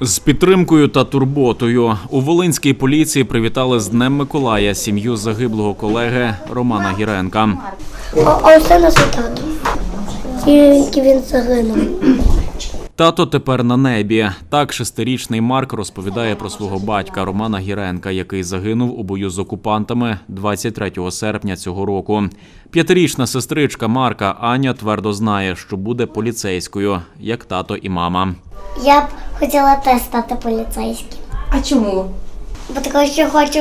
З підтримкою та турботою у Волинській поліції привітали з Днем Миколая сім'ю загиблого колеги Романа Гіренка. А, а ось це наш тато. І він загинув. Тато тепер на небі. Так шестирічний Марк розповідає про свого батька Романа Гіренка, який загинув у бою з окупантами 23 серпня цього року. П'ятирічна сестричка Марка Аня твердо знає, що буде поліцейською, як тато і мама. Я б хотіла теж стати поліцейським. А чому? Бо тому що хочу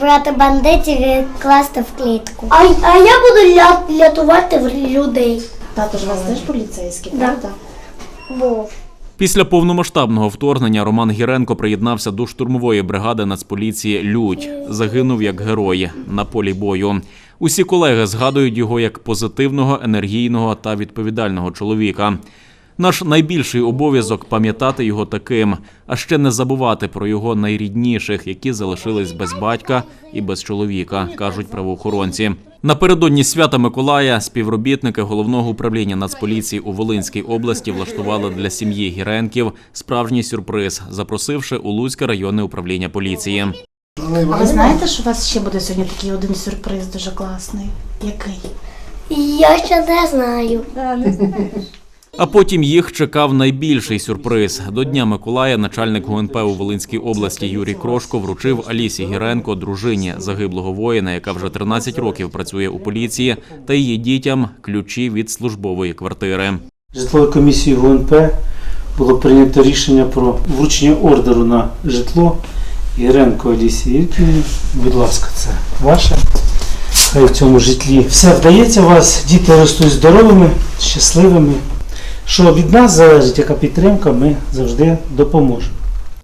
брати бандитів і класти в клітку. А, а я буду ля, рятувати людей. Тато ж вас теж поліцейський, Да. Був. Після повномасштабного вторгнення Роман Гіренко приєднався до штурмової бригади Нацполіції Людь. Загинув як герой на полі бою. Усі колеги згадують його як позитивного, енергійного та відповідального чоловіка. Наш найбільший обов'язок пам'ятати його таким, а ще не забувати про його найрідніших, які залишились без батька і без чоловіка, кажуть правоохоронці. Напередодні свята Миколая співробітники головного управління Нацполіції у Волинській області влаштували для сім'ї Гіренків справжній сюрприз, запросивши у Луцьке районне управління поліції. А ви знаєте, що у вас ще буде сьогодні такий один сюрприз дуже класний? Який? Я ще не знаю. А потім їх чекав найбільший сюрприз. До Дня Миколая начальник ГУНП у Волинській області Юрій Крошко вручив Алісі Гіренко, дружині загиблого воїна, яка вже 13 років працює у поліції, та її дітям ключі від службової квартири. Житловою комісією ГУНП було прийнято рішення про вручення ордеру на житло Іренко Алісі Ірківні. Будь ласка, це ваше. Хай в цьому житлі все вдається у вас, діти ростуть здоровими, щасливими. Що від нас залежить, яка підтримка, ми завжди допоможемо.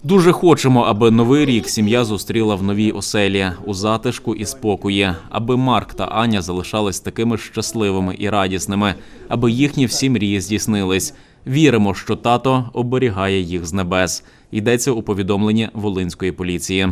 Дуже хочемо, аби новий рік сім'я зустріла в новій оселі у затишку і спокої, аби Марк та Аня залишались такими щасливими і радісними, аби їхні всі мрії здійснились. Віримо, що тато оберігає їх з небес. Йдеться у повідомленні Волинської поліції.